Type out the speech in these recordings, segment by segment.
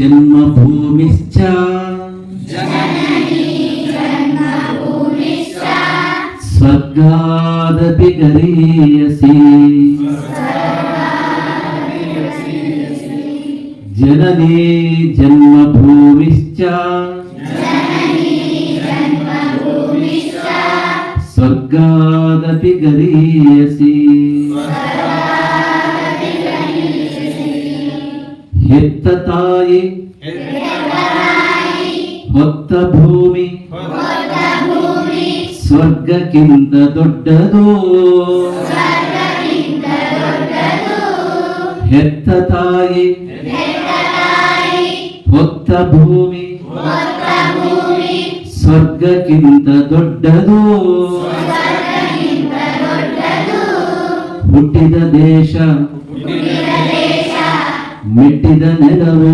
జన్మభూమిశ్చ. స్వర్గాదపి గరీయసి. జననీ జన్మభూమిశ్చ. స్వర్గాదపి గరీయసి. ಹೆತ್ತ ತಾಯಿ? ಹೊತ್ತ ಭೂಮಿ? ಸ್ವರ್ಗಕ್ಕಿಂತ ದೊಡ್ಡದು? ಹೆತ್ತ ತಾಯಿ? ಹೊತ್ತ ಭೂಮಿ? ಸ್ವರ್ಗಕ್ಕಿಂತ ದೊಡ್ಡದು? ಹುಟ್ಟಿದ ದೇಶ? ಮೆಟ್ಟಿದ ನೆಲವು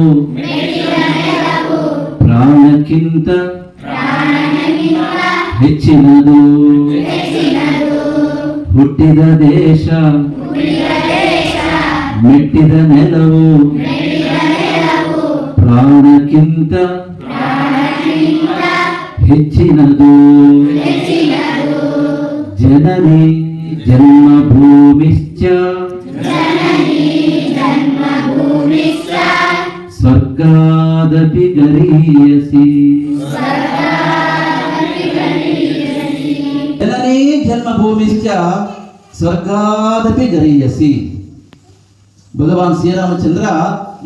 ಪ್ರಾಣಕ್ಕಿಂತ ಹೆಚ್ಚಿನದು ಹುಟ್ಟಿದ ದೇಶ ಮೆಟ್ಟಿದ ನೆಲವು ಪ್ರಾಣಕ್ಕಿಂತ ಹೆಚ್ಚಿನದು ಜನನಿ ಜನ್ಮಭೂಮಿಶ್ಚ ಸ್ವರ್ಗಾದಪಿ ಗರೀಯಸಿ. ಜನನೇ ಜನ್ಮಭೂಮಿಶ್ಚ ಸ್ವರ್ಗಾದಪಿ ಗರೀಯಸಿ. ಭಗವಾನ್ ಶ್ರೀರಾಮಚಂದ್ರ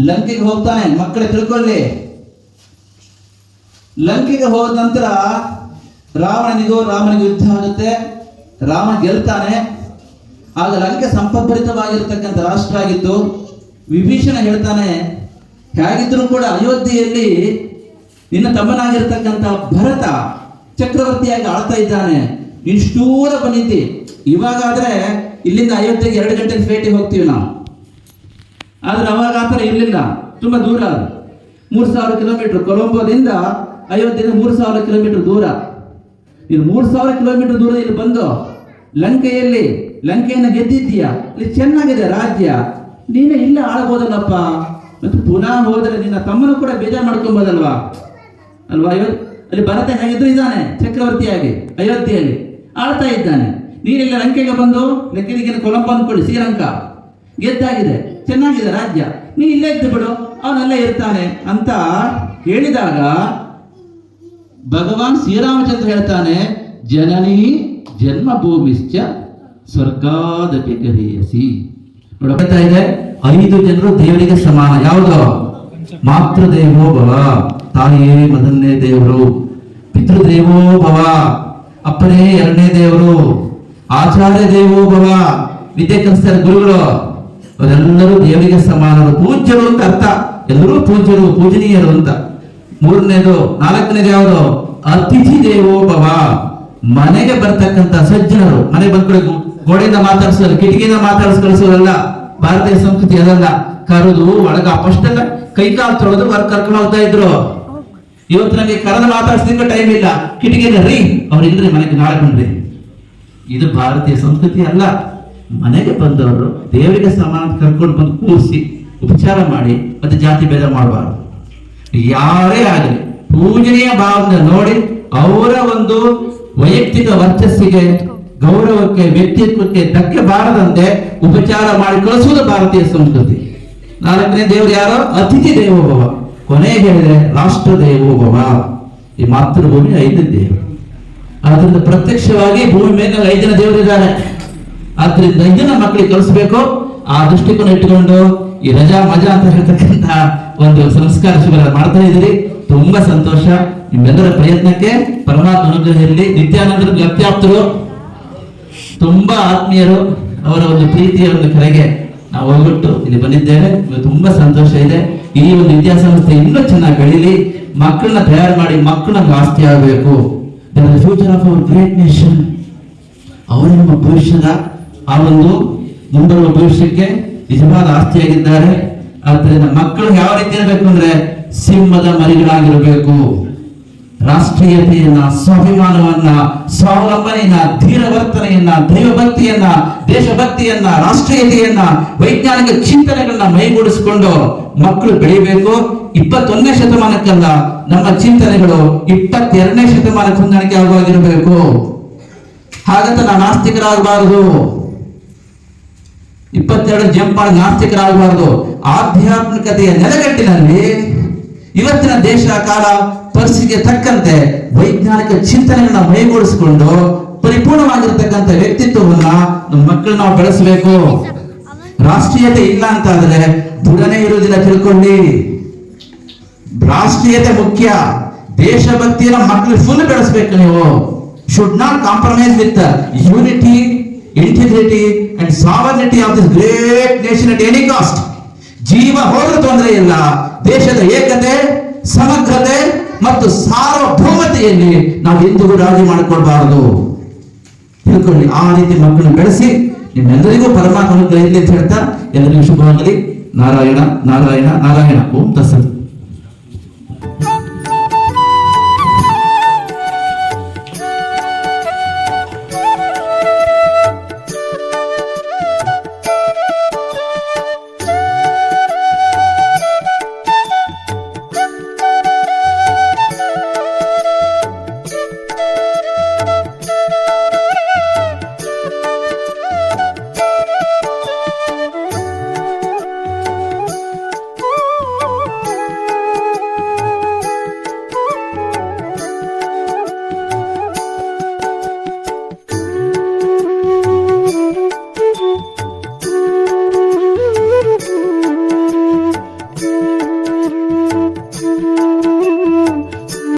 ಲಂಕೆಗೆ ಹೋಗ್ತಾನೆ, ಮಕ್ಕಳೇ ತಿಳ್ಕೊಳ್ಳಿ. ಲಂಕೆಗೆ ಹೋದ ನಂತರ ರಾವಣನಿಗೂ ರಾಮನಿಗೂ ಯುದ್ಧ ಆಗುತ್ತೆ. ರಾಮ ಗೆಲ್ತಾನೆ. ಆಗ ಲಂಕೆ ಸಂಪದ್ಭರಿತವಾಗಿರ್ತಕ್ಕಂಥ ರಾಷ್ಟ್ರ ಆಗಿತ್ತು ವಿಭೀಷಣ ಹೇಳ್ತಾನೆ ಹೇಗಿದ್ರು ಕೂಡ ಅಯೋಧ್ಯೆಯಲ್ಲಿ ನಿನ್ನ ತಮ್ಮನಾಗಿರ್ತಕ್ಕಂಥ ಭರತ ಚಕ್ರವರ್ತಿಯಾಗಿ ಆಳ್ತಾ ಇದ್ದಾನೆ. ನಿಷ್ಠೂರ ಬಂದಿದ್ದಿ ಇವಾಗಾದ್ರೆ ಇಲ್ಲಿಂದ ಅಯೋಧ್ಯೆಗೆ ಎರಡು ಗಂಟೆ ಭೇಟಿ ಹೋಗ್ತೀವಿ ನಾವು. ಆದ್ರೆ ಅವಾಗ ಆ ಥರ ಇರಲಿಲ್ಲ. ತುಂಬಾ ದೂರ ಅದು. ಮೂರು ಸಾವಿರ ಕಿಲೋಮೀಟರ್. ಕೊಲಂಬೋದಿಂದ ಅಯೋಧ್ಯೆಗೆ ಮೂರು ಸಾವಿರ ಕಿಲೋಮೀಟರ್ ದೂರ. ನೀನು ಮೂರು ಸಾವಿರ ಕಿಲೋಮೀಟರ್ ದೂರ ಇಲ್ಲಿ ಬಂದು ಲಂಕೆಯಲ್ಲಿ, ಲಂಕೆಯನ್ನು ಗೆದ್ದಿದ್ದೀಯ? ಇಲ್ಲಿ ಚೆನ್ನಾಗಿದೆ ರಾಜ್ಯ. ನೀನೇ ಇಲ್ಲ ಆಳ್ಬೋದಲ್ಲಪ್ಪ ಮತ್ತು ಪುನಃ ಹೋದರೆ ನಿನ್ನ ತಮ್ಮನು ಕೂಡ ಬೇಜಾರು ಮಾಡ್ಕೊಬೋದಲ್ವಾ? ಅಲ್ವಾ ಅಯ್ಯೋ ಅಲ್ಲಿ ಭರತ ಹೇಗಿದ್ರು ಇದ್ದಾನೆ, ಚಕ್ರವರ್ತಿಯಾಗಿ, ಅಯೋಧ್ಯೆಯಲ್ಲಿ, ಆಳ್ತಾ ಇದ್ದಾನೆ. ನೀರೆಲ್ಲ ಲಂಕೆಗೆ ಬಂದು ಲೆಕ್ಕದಿಗೆ ಕೊಲಂಬ ಅನ್ಕೊಳ್ಳಿ ಶ್ರೀಲಂಕಾ. ಗೆದ್ದಾಗಿದೆ, ಚೆನ್ನಾಗಿದೆ ರಾಜ್ಯ. ನೀ ಇಲ್ಲೇ ಇದ್ದು ಬಿಡು, ಅವನಲ್ಲೇ ಇರ್ತಾನೆ ಅಂತ ಹೇಳಿದಾಗ ಭಗವಾನ್ ಶ್ರೀರಾಮಚಂದ್ರ ಹೇಳ್ತಾನೆ, ಜನನಿ ಜನ್ಮಭೂಮಿಶ್ಚ ಸ್ವರ್ಗಾದಪಿ ಗರೀಯಸಿ ನೋಡ್ತಾ ಇದೆ, ಐದು ಜನರು ದೇವರಿಗೆ ಸಮಾನ. ಯಾವುದು? ಮಾತೃದೇವೋ ಭವ. ತಾಯಿಯೇ ಮೊದಲನೇ ದೇವರು. ಪಿತೃದೇವೋ ಭವ. ಅಪ್ಪನೇ ಎರಡನೇ ದೇವರು. ಆಚಾರ್ಯ ದೇವೋ ಭವ. ವಿದ್ಯೆ ಕಲಿಸ್ತಾರೆ ಗುರುಗಳು. ಅವರೆಲ್ಲರೂ ದೇವರಿಗೆ ಸಮಾನರು. ಪೂಜ್ಯರು ಅಂತ ಅರ್ಥ. ಎಲ್ಲರೂ ಪೂಜ್ಯರು, ಪೂಜನೀಯರು ಅಂತ. ಮೂರನೇದು, ನಾಲ್ಕನೇದು ಯಾವುದು? ಅತಿಥಿ ದೇವೋ ಭವ. ಮನೆಗೆ ಬರ್ತಕ್ಕಂಥ ಸಜ್ಜನರು. ಮನೆ ಬಂದ್ಕೊಳ್ಳಿ ಗೋಡೆಯಿಂದ ಮಾತಾಡಿಸೋದು ಕಿಟಕಿಯಿಂದ ಮಾತಾಡಿಸ್ ಕಳಿಸೋದಲ್ಲ ಭಾರತೀಯ ಸಂಸ್ಕೃತಿ ಅದಲ್ಲ. ಕರೆದು ಒಳಗ ಫಸ್ಟ್ ಕೈ ಕಾಲು ತೊಳೆದು ಹೊರ ಕರ್ಕೊಂಡು ಹೋಗ್ತಾ ಇದ್ರು. ಇವತ್ತು ನಮಗೆ ಕರೆದು ಟೈಮ್ ಇಲ್ಲ. ಕಿಟಕಿಯಿಂದ ರೀ, ಅವ್ರು ಇಲ್ರಿ, ಮನೆಗೆ ನಾಳೆ ಬನ್ರಿ. ಇದು ಭಾರತೀಯ ಸಂಸ್ಕೃತಿ ಅಲ್ಲ. ಮನೆಗೆ ಬಂದವರು ದೇವರಿಗೆ ಸಮಾನ ಕರ್ಕೊಂಡು ಬಂದು ಕೂರಿಸಿ ಉಪಚಾರ ಮಾಡಿ, ಮತ್ತೆ ಜಾತಿ ಭೇದ ಮಾಡಬಾರ್ದು. ಯಾರೇ ಆಗಲಿ, ಪೂಜನೀಯ ಭಾವನೆ ನೋಡಿ, ಅವರ ಒಂದು ವೈಯಕ್ತಿಕ ವರ್ಚಸ್ಸಿಗೆ ಗೌರವಕ್ಕೆ, ವ್ಯಕ್ತಿತ್ವಕ್ಕೆ ಧಕ್ಕೆ ಬಾರದಂತೆ ಉಪಚಾರ ಮಾಡಿ ಕಳಿಸುವುದು ಭಾರತೀಯ ಸಂಸ್ಕೃತಿ. ನಾಲ್ಕನೇ ದೇವರು ಯಾರೋ? ಅತಿಥಿ ದೇವೋಭವ ಕೊನೆಗೆ ಹೇಳಿದ್ರೆ ರಾಷ್ಟ್ರ ದೇವೋಭವ ಈ ಮಾತೃಭೂಮಿ ಐದು ದೇವರು. ಆದ್ರಿಂದ ಪ್ರತ್ಯಕ್ಷವಾಗಿ ಭೂಮಿ ಮೇಲೆ ಐದನ ದೇವರಿದ್ದಾರೆ ಆದ್ರಿಂದ ಐದನ ಮಕ್ಕಳಿಗೆ ಕಲಿಸ್ಬೇಕು ಆ ದೃಷ್ಟಿಕೋನ ಇಟ್ಟುಕೊಂಡು ಈ ರಜಾ ಮಜಾ ಅಂತ ಹೇಳ್ತಕ್ಕಂತ ಒಂದು ಸಂಸ್ಕಾರ ಶಿಬಿರ ಮಾಡ್ತಾ ಇದ್ದೀರಿ. ತುಂಬಾ ಸಂತೋಷ. ನಿಮ್ಮೆಲ್ಲರ ಪ್ರಯತ್ನಕ್ಕೆ ಪರಮಾತ್ಮ ಅನುಗ್ರಹದಲ್ಲಿ ನಿತ್ಯಾನಂದರ ತುಂಬಾ ಆತ್ಮೀಯರು ಅವರ ಒಂದು ಪ್ರೀತಿಯ ಒಂದು ಕರೆಗೆ ನಾವು ಹೋಗ್ಬಿಟ್ಟು ಇಲ್ಲಿ ಬಂದಿದ್ದೇವೆ. ತುಂಬಾ ಸಂತೋಷ ಇದೆ. ಈ ಒಂದು ವಿದ್ಯಾಸಂಸ್ಥೆ ಇನ್ನೂ ಚೆನ್ನಾಗಿ ಬೆಳೀಲಿ. ಮಕ್ಕಳನ್ನ ತಯಾರು ಮಾಡಿ ಮಕ್ಕಳನ್ನ ಆಸ್ತಿ ಆಗಬೇಕು. Future of our great nation ಅವರು ನಮ್ಮ ಭವಿಷ್ಯದ ಆ ಒಂದು ಮುಂಬರುವ ಭವಿಷ್ಯಕ್ಕೆ ನಿಜವಾದ ಆಸ್ತಿಯಾಗಿದ್ದಾರೆ. ಆದ್ದರಿಂದ ಮಕ್ಕಳು ಯಾವ ರೀತಿ ಇರಬೇಕು ಅಂದ್ರೆ ಸಿಂಹದ ಮರಿಗಳಾಗಿರಬೇಕು. ರಾಷ್ಟ್ರೀಯತೆಯನ್ನ, ಸ್ವಾಭಿಮಾನವನ್ನ, ಸ್ವಾವಲಂಬನೆಯನ್ನ, ಧೀರವರ್ತನೆಯನ್ನ, ದೈವಭಕ್ತಿಯನ್ನ, ದೇಶಭಕ್ತಿಯನ್ನ, ರಾಷ್ಟ್ರೀಯತೆಯನ್ನ, ವೈಜ್ಞಾನಿಕ ಚಿಂತನೆಗಳನ್ನ ಮೈಗೂಡಿಸಿಕೊಂಡು ಮಕ್ಕಳು ಬೆಳಿಬೇಕು. ಇಪ್ಪತ್ತೊಂದನೇ ಶತಮಾನಕ್ಕಲ್ಲ ನಮ್ಮ ಚಿಂತನೆಗಳು ಇಪ್ಪತ್ತೆರಡನೇ ಶತಮಾನಕ್ಕೆ ಹೊಂದಾಣಿಕೆ ಆಗುವಾಗಿರಬೇಕು. ಹಾಗಂತ ನಾವು ನಾಸ್ತಿಕರಾಗಬಾರದು. ಇಪ್ಪತ್ತೆರಡು ಜಂಪಾಳ ನಾಸ್ತಿಕರಾಗಬಾರದು. ಆಧ್ಯಾತ್ಮಿಕತೆಯ ನೆಲೆಗಟ್ಟಿನಲ್ಲಿ ಇವತ್ತಿನ ದೇಶ ಕಾಲ ಪರಿಸ್ಥಿತಿಗೆ ತಕ್ಕಂತೆ ವೈಜ್ಞಾನಿಕ ಚಿಂತನೆಗಳನ್ನ ಮೈಗೂಡಿಸಿಕೊಂಡು ಪರಿಪೂರ್ಣವಾಗಿರ್ತಕ್ಕಂಥ ವ್ಯಕ್ತಿತ್ವವನ್ನ ನಮ್ಮ ಮಕ್ಕಳು ನಾವು ಬೆಳೆಸಬೇಕು. ರಾಷ್ಟ್ರೀಯತೆ ಇಲ್ಲ ಅಂತ ಆದ್ರೆ ದೃಢನೇ ಇರುವುದಿಲ್ಲ ತಿಳ್ಕೊಳ್ಳಿ. ರಾಷ್ಟ್ರೀಯತೆ ಮುಖ್ಯ. ದೇಶಭಕ್ತಿಯನ್ನ ಮಕ್ಕಳು ಫುಲ್ ಬೆಳೆಸಬೇಕು ನೀವು. Should not compromise with unity integrity and sovereignty of this great nation at any cost ಜೀವ ಹೋದ್ರೂ ತೊಂದರೆ ಇಲ್ಲ. ದೇಶದ ಏಕತೆ, ಸಮಗ್ರತೆ ಮತ್ತು ಸಾರ್ವಭೌಮತೆಯಲ್ಲಿ ನಾವು ಎಂದಿಗೂ ರಾಜಿ ಮಾಡಿಕೊಳ್ಬಾರದು. ತಿಳ್ಕೊಳ್ಳಿ, ಆ ರೀತಿ ಮಕ್ಕಳನ್ನು ಬೆಳೆಸಿ, ನಿಮ್ಮೆಲ್ಲರಿಗೂ ಪರಮಾತ್ಮ ಅನುಗ್ರಹ ಇರಲಿ ಅಂತ ಹೇಳ್ತಾ, ಎಲ್ಲರಿಗೂ ಶುಭವಾಗಲಿ. ನಾರಾಯಣ ನಾರಾಯಣ ನಾರಾಯಣ. ಓಂ ತಸ್ಸತ್